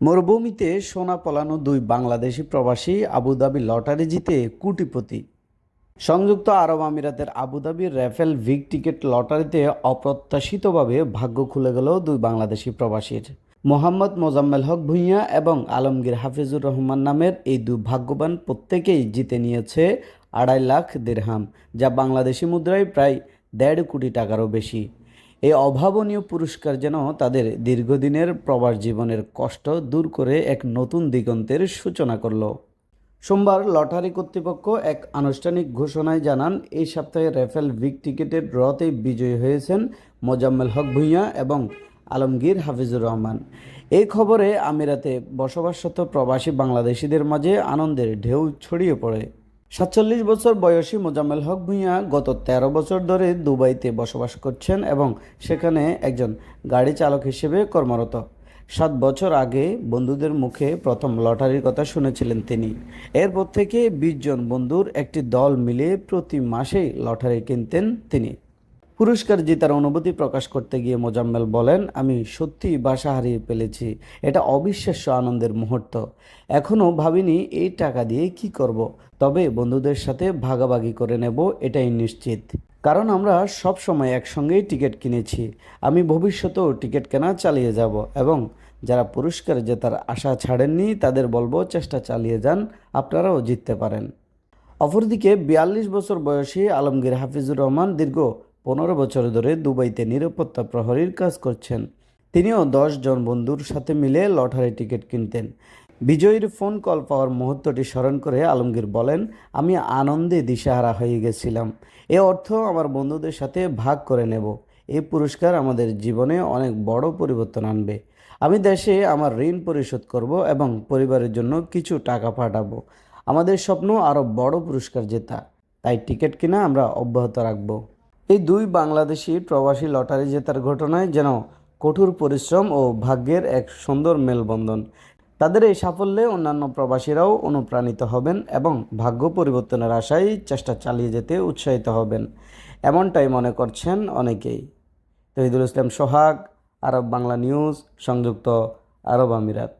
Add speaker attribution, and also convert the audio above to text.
Speaker 1: মরুভূমিতে সোনা পলানো দুই বাংলাদেশি প্রবাসী আবুধাবি লটারি জিতে কোটিপতি। সংযুক্ত আরব আমিরাতের আবুধাবির র্যাফেল ভিক টিকেট লটারিতে অপ্রত্যাশিতভাবে ভাগ্য খুলে গেল দুই বাংলাদেশি প্রবাসীর। মোহাম্মদ মোজাম্মেল হক ভুঁইয়া এবং আলমগীর হাফিজুর রহমান নামের এই দুই ভাগ্যবান প্রত্যেকেই জিতে নিয়েছে আড়াই লাখ দেড়হাম, যা বাংলাদেশি মুদ্রায় প্রায় দেড় কোটি টাকারও বেশি। এই অভাবনীয় পুরস্কার যেন তাদের দীর্ঘদিনের প্রবাস জীবনের কষ্ট দূর করে এক নতুন দিগন্তের সূচনা করল। সোমবার লটারি কর্তৃপক্ষ এক আনুষ্ঠানিক ঘোষণায় জানান, এই সপ্তাহে রেফেল ভিক টিকেটের ড্রতে বিজয়ী হয়েছেন মোজাম্মেল হক ভুঁইয়া এবং আলমগীর হাফিজুর রহমান। এই খবরে আমিরাতে বসবাসরত প্রবাসী বাংলাদেশিদের মাঝে আনন্দের ঢেউ ছড়িয়ে পড়ে। সাতচল্লিশ বছর বয়সী মোজাম্মেল হক ভূঁইয়া গত ১৩ বছর ধরে দুবাইতে বসবাস করছেন এবং সেখানে একজন গাড়ি চালক হিসেবে কর্মরত। সাত বছর আগে বন্ধুদের মুখে প্রথম লটারির কথা শুনেছিলেন তিনি। এরপর থেকে বিশ জন বন্ধুর একটি দল মিলে প্রতি মাসেই লটারি কিনতেন তিনি। পুরস্কার জেতার অনুভূতি প্রকাশ করতে গিয়ে মোজাম্মেল বলেন, আমি সত্যি বাসা হারিয়ে ফেলেছি। এটা অবিশ্বাস্য আনন্দের মুহূর্ত। এখনও ভাবিনি এই টাকা দিয়ে কি করব। তবে বন্ধুদের সাথে ভাগাভাগি করে নেব, এটাই নিশ্চিত। কারণ আমরা সব সময় একসঙ্গেই টিকিট কিনেছি। আমি ভবিষ্যতেও টিকিট কেনা চালিয়ে যাব এবং যারা পুরস্কার জেতার আশা ছাড়েননি, তাদের বলব চেষ্টা চালিয়ে যান, আপনারাও জিততে পারেন। অপরদিকে বিয়াল্লিশ বছর বয়সী আলমগীর হাফিজুর রহমান দীর্ঘ পনেরো বছর ধরে দুবাইতে নিরাপত্তা প্রহরীর কাজ করছেন। তিনিও দশ জন বন্ধুর সাথে মিলে লটারি টিকিট কিনতেন। বিজয়ীর ফোন কল পাওয়ার মুহূর্তটি স্মরণ করে আলমগীর বলেন, আমি আনন্দে দিশাহারা হয়ে গেছিলাম। এ অর্থ আমার বন্ধুদের সাথে ভাগ করে নেব। এই পুরস্কার আমাদের জীবনে অনেক বড় পরিবর্তন আনবে। আমি দেশে আমার ঋণ পরিশোধ করব এবং পরিবারের জন্য কিছু টাকা পাঠাবো। আমাদের স্বপ্ন আরও বড় পুরস্কার জেতা। তাই টিকিট কিনা আমরা অব্যাহত রাখব। এই দুই বাংলাদেশি প্রবাসী লটারি জেতার ঘটনায় যেন কঠোর পরিশ্রম ও ভাগ্যের এক সুন্দর মেলবন্ধন। তাদের এই সাফল্যে অন্যান্য প্রবাসীরাও অনুপ্রাণিত হবেন এবং ভাগ্য পরিবর্তনের আশায় চেষ্টা চালিয়ে যেতে উৎসাহিত হবেন। এমনটাই মনে করছেন অনেকেই। তহিদুল ইসলাম সোহাগ, আরব বাংলা নিউজ, সংযুক্ত আরব আমিরাত।